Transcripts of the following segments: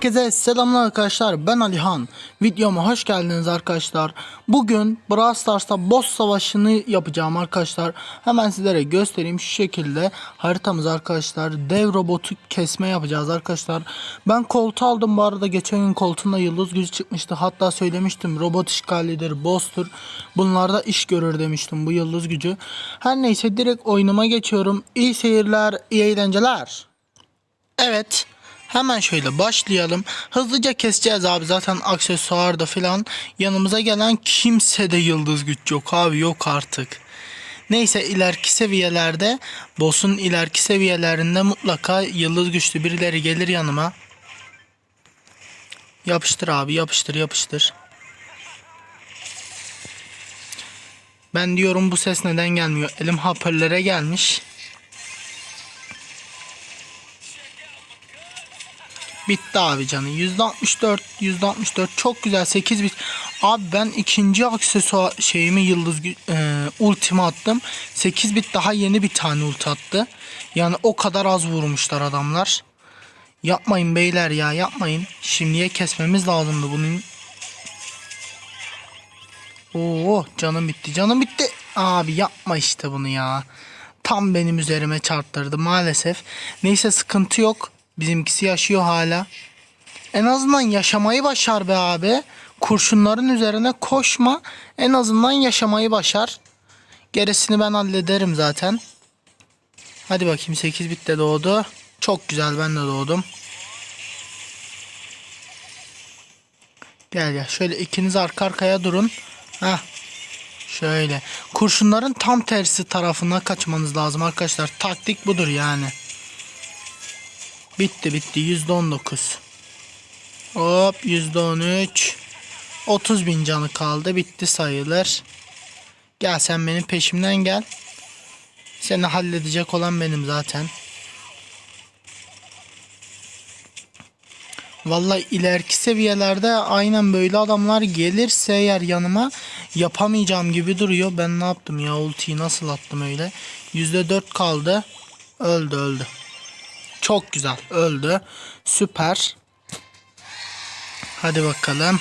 Herkese selamlar arkadaşlar. Ben Alihan. Videoma hoş geldiniz arkadaşlar. Bugün Brawl Stars'ta boss savaşını yapacağım arkadaşlar. Hemen sizlere göstereyim şu şekilde Haritamız arkadaşlar. Dev robotu kesme yapacağız arkadaşlar. Ben koltuğu aldım. Bu arada geçen gün koltuğunda yıldız gücü çıkmıştı. Hatta söylemiştim robot işgalidir boss'tur. Bunlarda iş görür demiştim bu yıldız gücü. Her neyse direkt oyunuma geçiyorum. İyi seyirler iyi eğlenceler. Evet. Hemen şöyle başlayalım. Hızlıca keseceğiz abi. Zaten aksesuarda falan yanımıza gelen kimse de yıldız güç yok abi yok artık. Neyse ileriki seviyelerde boss'un ileriki seviyelerinde mutlaka yıldız güçlü birileri gelir yanıma. Yapıştır abi yapıştır yapıştır. Ben diyorum bu ses neden gelmiyor? Elim hoparlöre gelmiş. Bitti abi canı. %64, %64 çok güzel 8 bit. Abi ben ikinci aksesuar şeyimi yıldız e, ultimi attım. 8 bit daha yeni bir tane ulti attı. Yani o kadar az vurmuşlar adamlar. Yapmayın beyler ya yapmayın. Şimdiye kesmemiz lazımdı bunun. Oo canım bitti canım bitti. Abi yapma işte bunu ya. Tam benim üzerime çarptırdı maalesef. Neyse sıkıntı yok. Bizimkisi yaşıyor hala. En azından yaşamayı başar be abi. Kurşunların üzerine koşma. En azından yaşamayı başar. Gerisini ben hallederim zaten. Hadi bakayım 8 bitte doğdu. Çok güzel ben de doğdum. Gel ya şöyle ikiniz arka arkaya durun. Heh. Şöyle. Kurşunların tam tersi tarafına kaçmanız lazım arkadaşlar. Taktik budur yani. Bitti bitti. Yüzde on dokuz. Hop yüzde on üç. Otuz bin canı kaldı. Bitti sayılır. Gel sen benim peşimden gel. Seni halledecek olan benim zaten. Vallahi ileriki seviyelerde aynen böyle adamlar gelirse eğer yanıma yapamayacağım gibi duruyor. Ben ne yaptım ya ultiyi nasıl attım öyle. %4 kaldı. Öldü öldü. Çok güzel öldü. Süper. Hadi bakalım.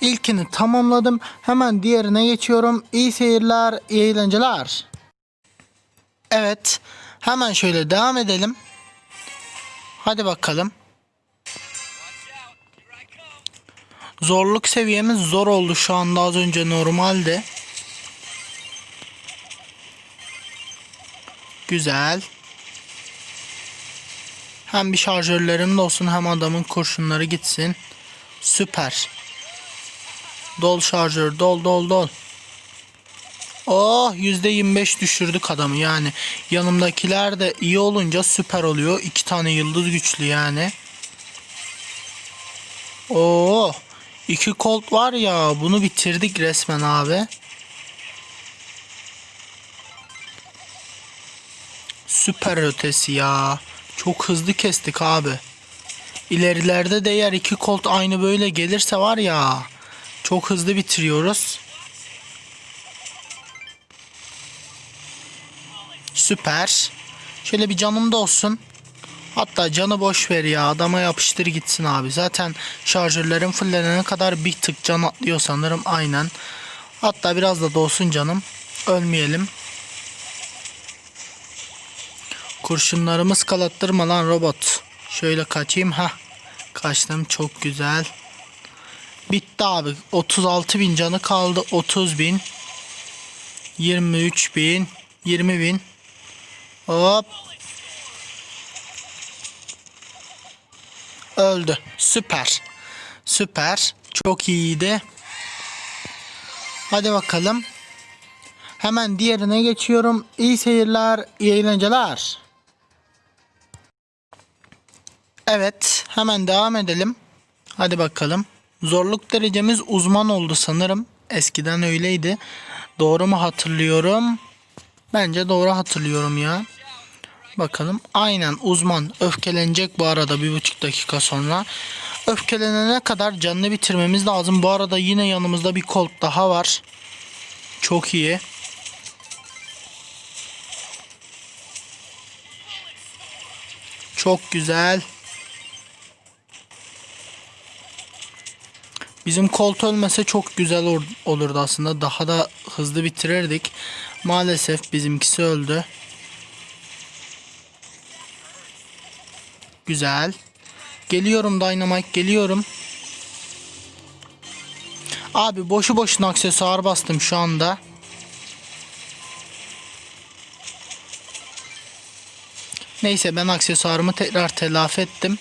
İlkini tamamladım. Hemen diğerine geçiyorum. İyi seyirler, iyi eğlenceler. Evet. Hemen şöyle devam edelim. Hadi bakalım. Zorluk seviyemiz zor oldu şu anda az önce normalde. Güzel. Hem bir şarjörlerim de olsun hem adamın kurşunları gitsin. Süper. Dol şarjör dol dol dol. Oh %25 düşürdük adamı yani. Yanımdakiler de iyi olunca süper oluyor. İki tane yıldız güçlü yani. Oo, iki kolt var ya bunu bitirdik resmen abi. Süper ötesi ya. Çok hızlı kestik abi. İlerilerde de eğer iki kolt aynı böyle gelirse var ya. Çok hızlı bitiriyoruz. Süper. Şöyle bir canım da olsun. Hatta canı boş ver ya adama yapıştır gitsin abi. Zaten şarjörlerin fullenene kadar bir tık can atlıyor sanırım aynen. Hatta biraz da dolsun canım. Ölmeyelim. Kurşunlarımız kalattırma lan robot. Şöyle kaçayım ha. Kaçtım çok güzel. Bitti abi. 36 bin canı kaldı. 30 bin. 23 bin. 20 bin. Hop. Öldü. Süper. Süper. Çok iyiydi. Hadi bakalım. Hemen diğerine geçiyorum. İyi seyirler, iyi eğlenceler. Evet, hemen devam edelim. Hadi bakalım. Zorluk derecemiz uzman oldu sanırım. Eskiden öyleydi. Doğru mu hatırlıyorum? Bence doğru hatırlıyorum ya. Bakalım. Aynen uzman. Öfkelenecek bu arada bir buçuk dakika sonra. Öfkelenene kadar canını bitirmemiz lazım. Bu arada yine yanımızda bir kolt daha var. Çok iyi. Çok güzel. Bizim Colt ölmese çok güzel ol- olurdu aslında. Daha da hızlı bitirirdik. Maalesef bizimkisi öldü. Güzel. Geliyorum Dynamite geliyorum. Abi boşu boşuna aksesuar bastım şu anda. Neyse ben aksesuarımı tekrar telafi ettim.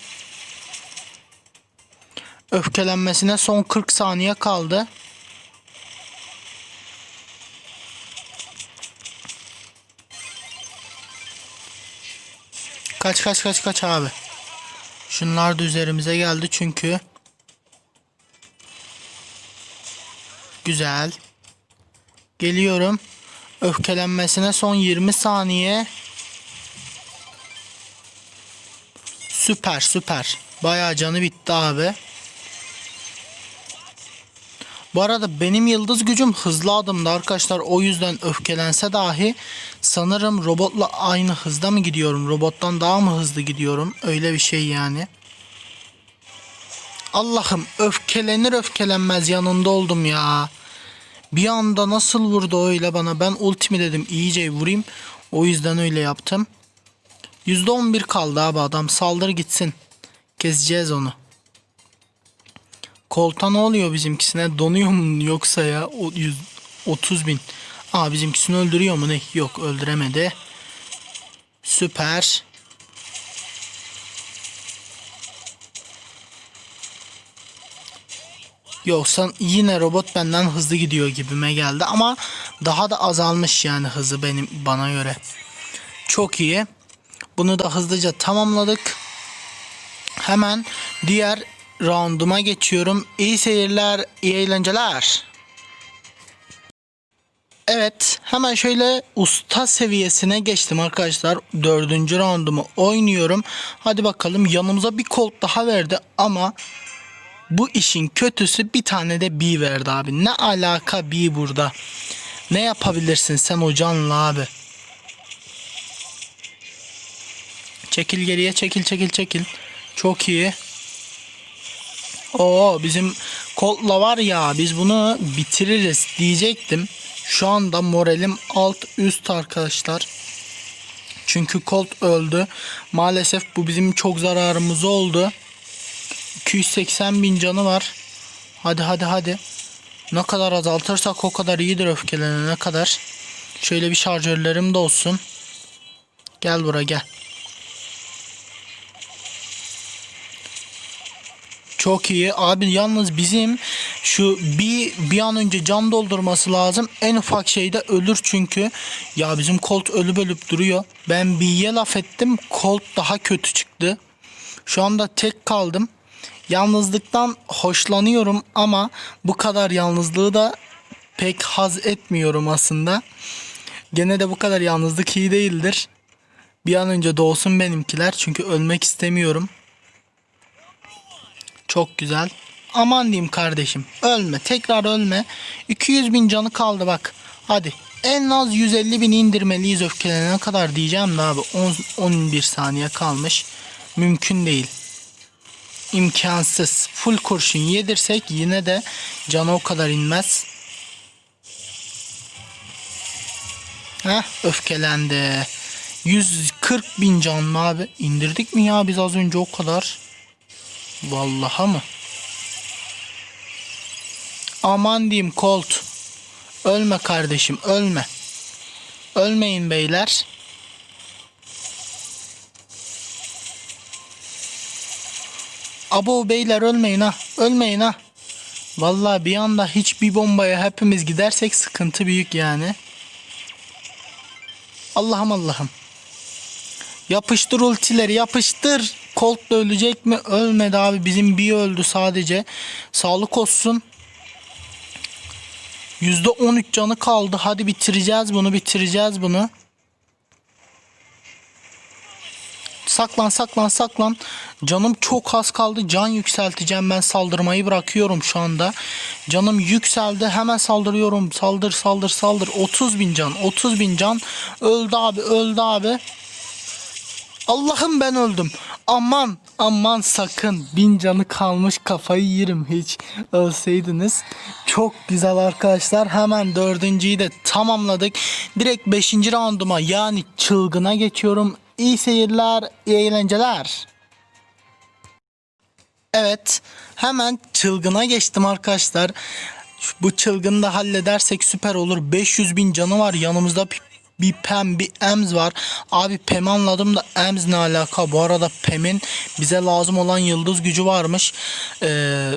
Öfkelenmesine son 40 saniye kaldı. Kaç kaç kaç kaç abi. Şunlar da üzerimize geldi çünkü. Güzel. Geliyorum. Öfkelenmesine son 20 saniye. Süper süper. Bayağı canı bitti abi. Bu arada benim yıldız gücüm hızlı adımda arkadaşlar. O yüzden öfkelense dahi sanırım robotla aynı hızda mı gidiyorum? Robottan daha mı hızlı gidiyorum? Öyle bir şey yani. Allah'ım öfkelenir öfkelenmez yanında oldum ya. Bir anda nasıl vurdu öyle bana? Ben ultimi dedim iyice vurayım. O yüzden öyle yaptım. %11 kaldı abi adam. Saldır gitsin. Keseceğiz onu. Kolta ne oluyor bizimkisine? Donuyor mu yoksa ya? O 100, 30 bin. Aa bizimkisini öldürüyor mu ne? Yok öldüremedi. Süper. Yoksa yine robot benden hızlı gidiyor gibime geldi ama daha da azalmış yani hızı benim bana göre. Çok iyi. Bunu da hızlıca tamamladık. Hemen diğer rounduma geçiyorum. İyi seyirler, iyi eğlenceler. Evet, hemen şöyle usta seviyesine geçtim arkadaşlar. Dördüncü roundumu oynuyorum. Hadi bakalım yanımıza bir kolt daha verdi ama bu işin kötüsü bir tane de B verdi abi. Ne alaka B burada? Ne yapabilirsin sen o canla abi? Çekil geriye çekil çekil çekil. Çok iyi. Oo bizim Colt'la var ya biz bunu bitiririz diyecektim. Şu anda moralim alt üst arkadaşlar. Çünkü Colt öldü. Maalesef bu bizim çok zararımız oldu. 280 bin canı var. Hadi hadi hadi. Ne kadar azaltırsak o kadar iyidir öfkelenene kadar. Şöyle bir şarjörlerim de olsun. Gel buraya gel. Çok iyi. Abi yalnız bizim şu bir bir an önce can doldurması lazım. En ufak şeyde ölür çünkü. Ya bizim Colt ölüp ölüp duruyor. Ben B'ye laf ettim. Colt daha kötü çıktı. Şu anda tek kaldım. Yalnızlıktan hoşlanıyorum ama bu kadar yalnızlığı da pek haz etmiyorum aslında. Gene de bu kadar yalnızlık iyi değildir. Bir an önce doğsun benimkiler çünkü ölmek istemiyorum. Çok güzel. Aman diyeyim kardeşim. Ölme. Tekrar ölme. 200 bin canı kaldı bak. Hadi. En az 150 bin indirmeliyiz öfkelenene kadar diyeceğim de abi. 10, 11 saniye kalmış. Mümkün değil. İmkansız. Full kurşun yedirsek yine de canı o kadar inmez. Heh öfkelendi. 140 bin can mı abi? İndirdik mi ya biz az önce o kadar? Vallaha mı? Aman diyeyim Colt. Ölme kardeşim ölme. Ölmeyin beyler. Abo beyler ölmeyin ha. Ölmeyin ha. Vallahi bir anda hiçbir bombaya hepimiz gidersek sıkıntı büyük yani. Allah'ım Allah'ım. Yapıştır ultileri yapıştır. Colt da ölecek mi? Ölmedi abi. Bizim bir öldü sadece. Sağlık olsun. %13 canı kaldı. Hadi bitireceğiz bunu. Bitireceğiz bunu. Saklan saklan saklan. Canım çok az kaldı. Can yükselteceğim. Ben saldırmayı bırakıyorum şu anda. Canım yükseldi. Hemen saldırıyorum. Saldır saldır saldır. 30 bin can. 30 bin can. Öldü abi öldü abi. Allah'ım ben öldüm. Aman aman sakın bin canı kalmış kafayı yerim hiç ölseydiniz. Çok güzel arkadaşlar hemen dördüncüyü de tamamladık. Direkt beşinci rounduma yani çılgına geçiyorum. İyi seyirler, iyi eğlenceler. Evet hemen çılgına geçtim arkadaşlar. Bu çılgını da halledersek süper olur. 500 bin canı var yanımızda bir- Pem bir Ems var. Abi Pem anladım da Ems ne alaka? Bu arada Pem'in bize lazım olan yıldız gücü varmış. Ee,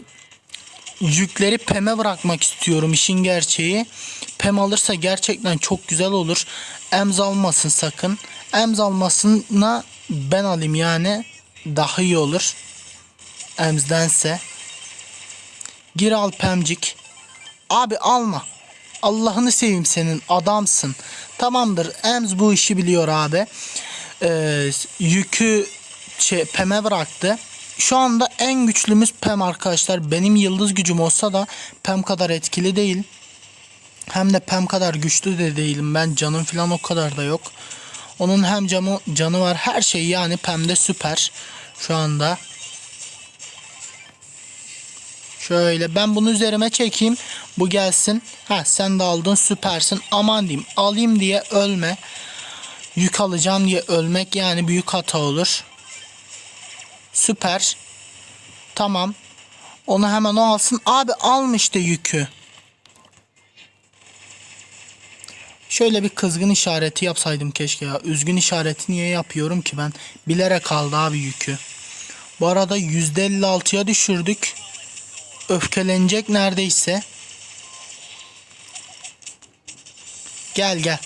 yükleri Pem'e bırakmak istiyorum işin gerçeği. Pem alırsa gerçekten çok güzel olur. Ems almasın sakın. Ems almasına ben alayım yani. Daha iyi olur. Ems'dense. Gir al Pemcik. Abi alma. Allah'ını seveyim senin adamsın. Tamamdır. Ems bu işi biliyor abi. Ee, yükü şey, Pem'e bıraktı. Şu anda en güçlümüz Pem arkadaşlar. Benim yıldız gücüm olsa da Pem kadar etkili değil. Hem de Pem kadar güçlü de değilim. Ben canım falan o kadar da yok. Onun hem camı, canı var. Her şey yani Pem'de süper. Şu anda. Şöyle ben bunu üzerime çekeyim. Bu gelsin. Ha sen de aldın süpersin. Aman diyeyim alayım diye ölme. Yük alacağım diye ölmek yani büyük hata olur. Süper. Tamam. Onu hemen o alsın. Abi almıştı yükü. Şöyle bir kızgın işareti yapsaydım keşke ya. Üzgün işareti niye yapıyorum ki ben? Bilerek kaldı abi yükü. Bu arada %56'ya düşürdük öfkelenecek neredeyse. Gel gel.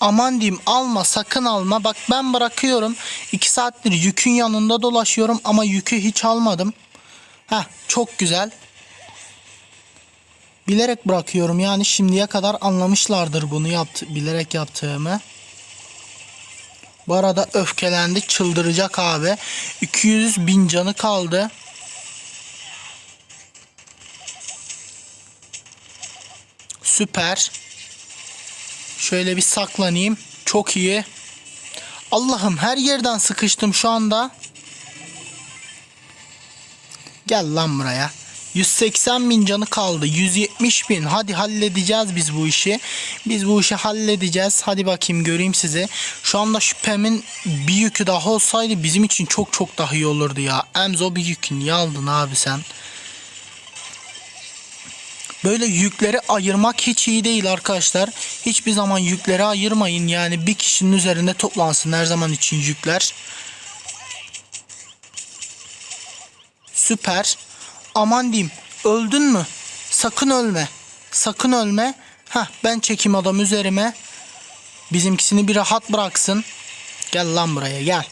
Aman diyeyim alma sakın alma. Bak ben bırakıyorum. 2 saattir yükün yanında dolaşıyorum ama yükü hiç almadım. Heh çok güzel. Bilerek bırakıyorum yani şimdiye kadar anlamışlardır bunu yaptı, bilerek yaptığımı. Bu arada öfkelendi çıldıracak abi. 200 bin canı kaldı. Süper. Şöyle bir saklanayım. Çok iyi. Allah'ım her yerden sıkıştım şu anda. Gel lan buraya. 180 bin canı kaldı. 170 bin. Hadi halledeceğiz biz bu işi. Biz bu işi halledeceğiz. Hadi bakayım göreyim sizi. Şu anda şüphemin bir yükü daha olsaydı bizim için çok çok daha iyi olurdu ya. Emzo bir yükü niye aldın abi sen? Böyle yükleri ayırmak hiç iyi değil arkadaşlar. Hiçbir zaman yükleri ayırmayın. Yani bir kişinin üzerinde toplansın her zaman için yükler. Süper. Aman diyeyim. Öldün mü? Sakın ölme. Sakın ölme. Hah ben çekeyim adam üzerime. Bizimkisini bir rahat bıraksın. Gel lan buraya gel.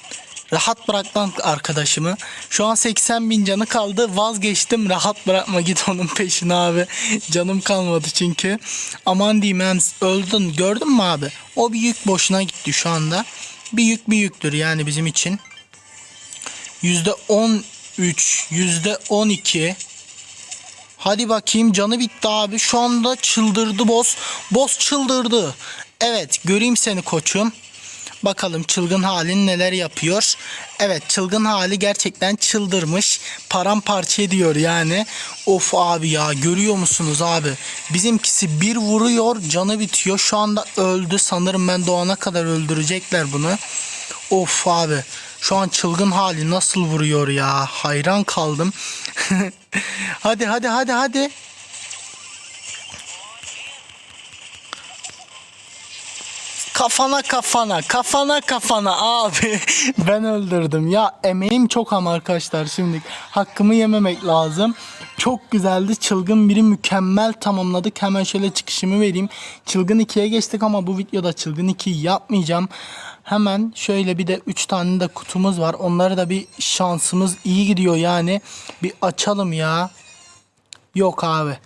Rahat bırak lan arkadaşımı. Şu an 80 bin canı kaldı. Vazgeçtim. Rahat bırakma git onun peşine abi. Canım kalmadı çünkü. Aman diyeyim Ems öldün. Gördün mü abi? O bir yük boşuna gitti şu anda. Bir yük bir yüktür yani bizim için. %13, %12. Hadi bakayım canı bitti abi. Şu anda çıldırdı boss. Boss çıldırdı. Evet göreyim seni koçum. Bakalım çılgın halin neler yapıyor. Evet çılgın hali gerçekten çıldırmış. Paramparça ediyor yani. Of abi ya görüyor musunuz abi? Bizimkisi bir vuruyor canı bitiyor. Şu anda öldü. Sanırım ben doğana kadar öldürecekler bunu. Of abi. Şu an çılgın hali nasıl vuruyor ya. Hayran kaldım. hadi hadi hadi hadi. Kafana kafana kafana kafana. Abi ben öldürdüm. Ya emeğim çok ama arkadaşlar şimdi hakkımı yememek lazım. Çok güzeldi. Çılgın biri mükemmel tamamladık. Hemen şöyle çıkışımı vereyim. Çılgın 2'ye geçtik ama bu videoda çılgın 2 yapmayacağım hemen şöyle bir de 3 tane de kutumuz var. Onları da bir şansımız iyi gidiyor yani. Bir açalım ya. Yok abi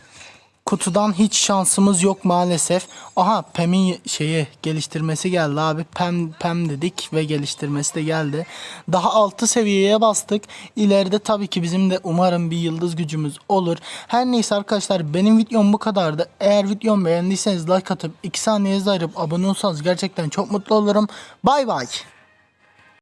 kutudan hiç şansımız yok maalesef. Aha Pem'in şeyi geliştirmesi geldi abi. Pem Pem dedik ve geliştirmesi de geldi. Daha 6 seviyeye bastık. İleride tabii ki bizim de umarım bir yıldız gücümüz olur. Her neyse arkadaşlar benim videom bu kadardı. Eğer videomu beğendiyseniz like atıp 2 saniye ayırıp abone olsanız gerçekten çok mutlu olurum. Bay bay.